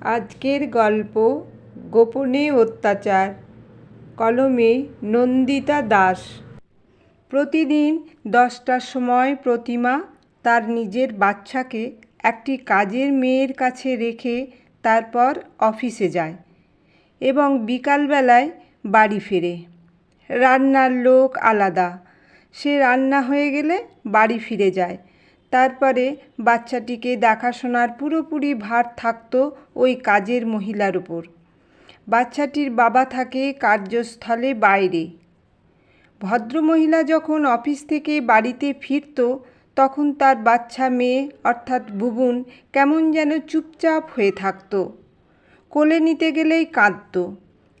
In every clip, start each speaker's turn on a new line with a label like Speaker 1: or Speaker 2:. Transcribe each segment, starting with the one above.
Speaker 1: আজকের গল্প গোপনে অত্যাচার। কলমে নন্দিতা দাস। প্রতিদিন দশটার সময় প্রতিমা তার নিজের বাচ্চাকে একটি কাজের মেয়ের কাছে রেখে তারপর অফিসে যায় এবং বিকালবেলায় বাড়ি ফেরে। রান্নার লোক আলাদা। সে রান্না হয়ে গেলে বাড়ি ফিরে যায়। তারপরে বাচ্চাটিকে দেখাশোনার পুরোপুরি ভার থাকত ওই কাজের মহিলার উপর। বাচ্চাটির বাবা থাকে কার্যস্থলে বাইরে। ভদ্রমহিলা যখন অফিস থেকে বাড়িতে ফিরত, তখন তার বাচ্চা মেয়ে, অর্থাৎ বুবুন, কেমন যেন চুপচাপ হয়ে থাকতো। কোলে নিতে গেলেই কাঁদত।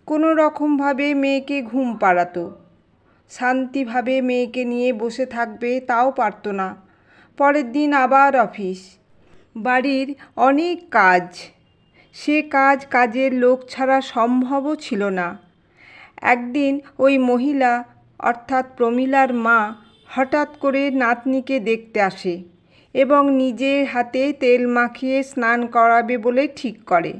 Speaker 1: কোনো রকমভাবে মেয়েকে ঘুম পাড়াতো। শান্তিভাবে মেয়েকে নিয়ে বসে থাকবে তাও পারত না। পরের দিন আবার অফিস। বাড়ির অনেক কাজ। সে কাজ কাজের লোক ছাড়া সম্ভবও ছিল না। একদিন ওই মহিলা, অর্থাৎ প্রমীলার মা, হঠাৎ করে নাতনিকে দেখতে আসে এবং নিজের হাতে তেল মাখিয়ে স্নান করাবে বলে ঠিক করে।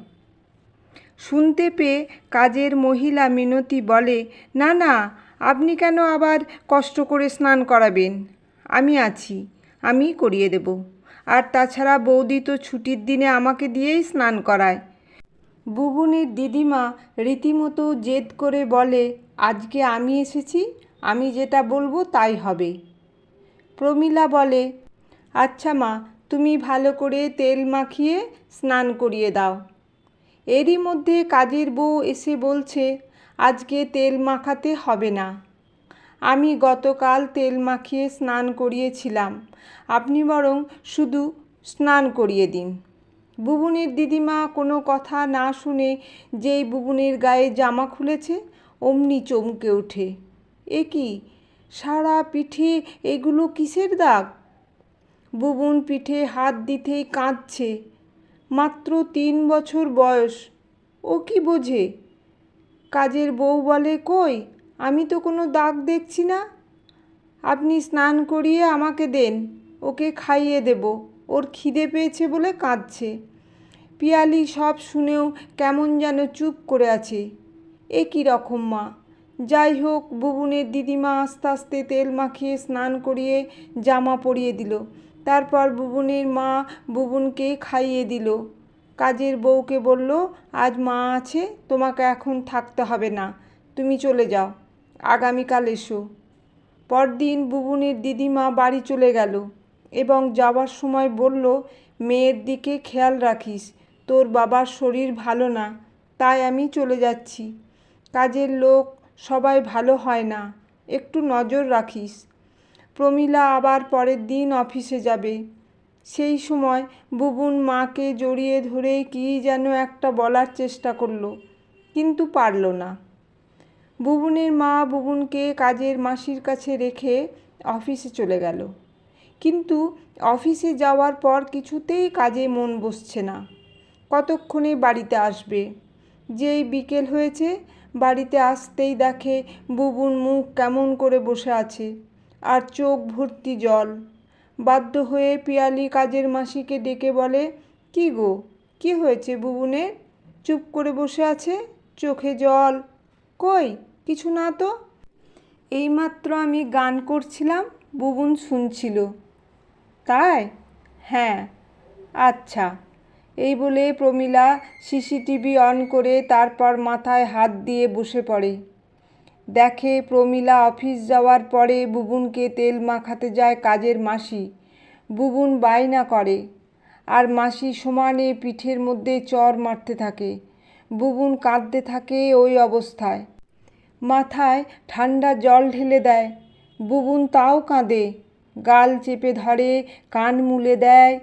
Speaker 1: শুনতে পেয়ে কাজের মহিলা মিনতি বলে, না না, আপনি কেন আবার কষ্ট করে স্নান করাবেন? আমি আছি। আমি করিয়ে দেব। আর তাছাড়া বৌদি তো ছুটির দিনে আমাকে দিয়েই স্নান করায়। বুবুনের দিদিমা রীতিমতো জেদ করে বলে, আজকে আমি এসেছি, আমি যেটা বলব তাই হবে। প্রমীলা বলে আচ্ছা মা, তুমি ভালো করে তেল মাখিয়ে স্নান করিয়ে দাও। এরই মধ্যে কাজের বউ এসে বলছে, আজকে তেল মাখাতে হবে না। আমি গতকাল তেল মাখিয়ে স্নান করিয়েছিলাম। আপনি বরং শুধু স্নান করিয়ে দিন। বুবুনের দিদিমা কোনো কথা না শুনে যেই বুবুনের গায়ে জামা খুলেছে, অমনি চমকে ওঠে। এ কি, সারা পিঠে এগুলো কিসের দাগ? বুবুন পিঠে হাত দিতেই কাঁদছে। মাত্র তিন বছর বয়স, ও কি বোঝে? কাজের বউ বলে কই? আমি তো কোনো দাগ দেখছি না। আপনি স্নান করিয়ে আমাকে দেন, ওকে খাইয়ে দেব, ওর খিদে পেয়েছে বলে কাঁদছে। পিয়ালি সব শুনেও কেমন যেন চুপ করে আছে। এ কী রকম মা? যাই হোক, বুবুনের দিদিমা আস্তে আস্তে তেল মাখিয়ে স্নান করিয়ে জামা পরিয়ে দিল। তারপর বুবুনের মা বুবুনকে খাইয়ে দিল। কাজের বউকে বলল, আজ মা আছে, তোমাকে এখন থাকতে হবে না। তুমি চলে যাও। আগামীকাল এসো। পরদিন বুবুনের দিদিমা বাড়ি চলে গেল এবং যাওয়ার সময় বলল, মেয়ের দিকে খেয়াল রাখিস, তোর বাবার শরীর ভালো না, তাই আমি চলে যাচ্ছি। কাজের লোক সবাই ভালো হয় না, একটু নজর রাখিস। প্রমীলা আবার পরের দিন অফিসে যাবে। সেই সময় বুবুন মাকে জড়িয়ে ধরে কী যেন একটা বলার চেষ্টা করল, কিন্তু পারল না। বুবুনের মা বুবুনকে কাজের মাসির কাছে রেখে অফিসে চলে গেল। কিন্তু অফিসে যাওয়ার পর কিছুতেই কাজে মন বসছে না। কতক্ষণে বাড়িতে আসবে? যেই বিকেল হয়েছে, বাড়িতে আসতেই দেখে বুবুন মুখ কেমন করে বসে আছে আর চোখ ভর্তি জল। বাধ্য হয়ে পিয়ালি কাজের মাসিকে ডেকে বলে, কি গো, কি হয়েছে বুবুনের? চুপ করে বসে আছে? চোখে জল? কই? কিছু না তো? এইমাত্র আমি গান করছিলাম, বুবুন শুনছিল। তাই? হ্যাঁ। আচ্ছা। এই বলে প্রমীলা সিসিটিভি অন করে তারপর মাথায় হাত দিয়ে বসে পড়ে। দেখে প্রমীলা অফিস যাওয়ার পরে বুবুনকে তেল মাখাতে যায় কাজের মাসি। বুবুন বায়না করে। আর মাসি সমানে পিঠের মধ্যে চর মারতে থাকে। বুবুন কাঁদতে থাকে ওই অবস্থায়। মাথায় ঠান্ডা জল ঢেলে দেয়। বুবুন তাও কাঁদে, গাল চেপে ধরে, কান মুলে দেয়।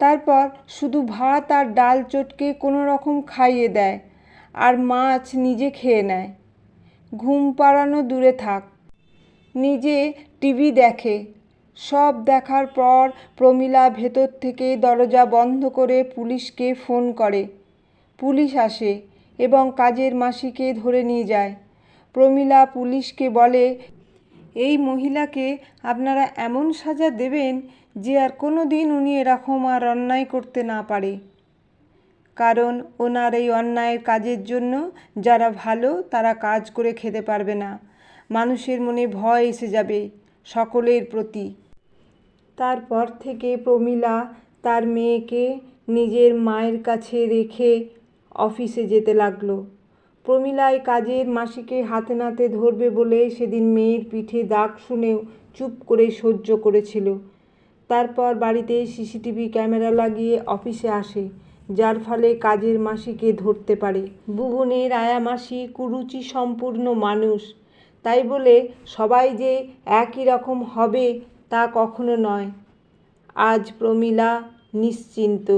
Speaker 1: তারপর শুধু ভাত আর ডাল চটকে কোনো রকম খাইয়ে দেয় আর মাছ নিজে খেয়ে নেয়। ঘুম পাড়ানো দূরে থাক। নিজে টিভি দেখে। সব দেখার পর প্রমীলা ভেতর থেকে দরজা বন্ধ করে পুলিশকে ফোন করে। পুলিশ আসে এবং কাজের মাসিকে ধরে নিয়ে যায়। প্রমীলা পুলিশকে বলে, এই মহিলাকে আপনারা এমন সাজা দেবেন যে আর কোনো দিন উনি এরকম আর অন্যায় করতে না পারে। কারণ ওনার এই অন্যায়ের কাজের জন্য যারা ভালো, তারা কাজ করে খেতে পারবে না। মানুষের মনে ভয় এসে যাবে সকলের প্রতি। তারপর থেকে প্রমীলা তার মেয়েকে নিজের মায়ের কাছে রেখে অফিসে যেতে লাগল। প্রমীলা এই কাজের মাসিকে হাতে নাতে ধরবে বলে সেদিন মেয়ের পিঠে দাগ শুনেও চুপ করে সহ্য করেছিল। তারপর বাড়িতে সিসিটিভি ক্যামেরা লাগিয়ে অফিসে আসে, যার ফলে কাজের মাসিকে ধরতে পারে। বুবনের আয়া মাসি কুরুচি সম্পূর্ণ মানুষ, তাই বলে সবাই যে একই রকম হবে তা কখনো নয়। আজ প্রমীলা নিশ্চিন্ত।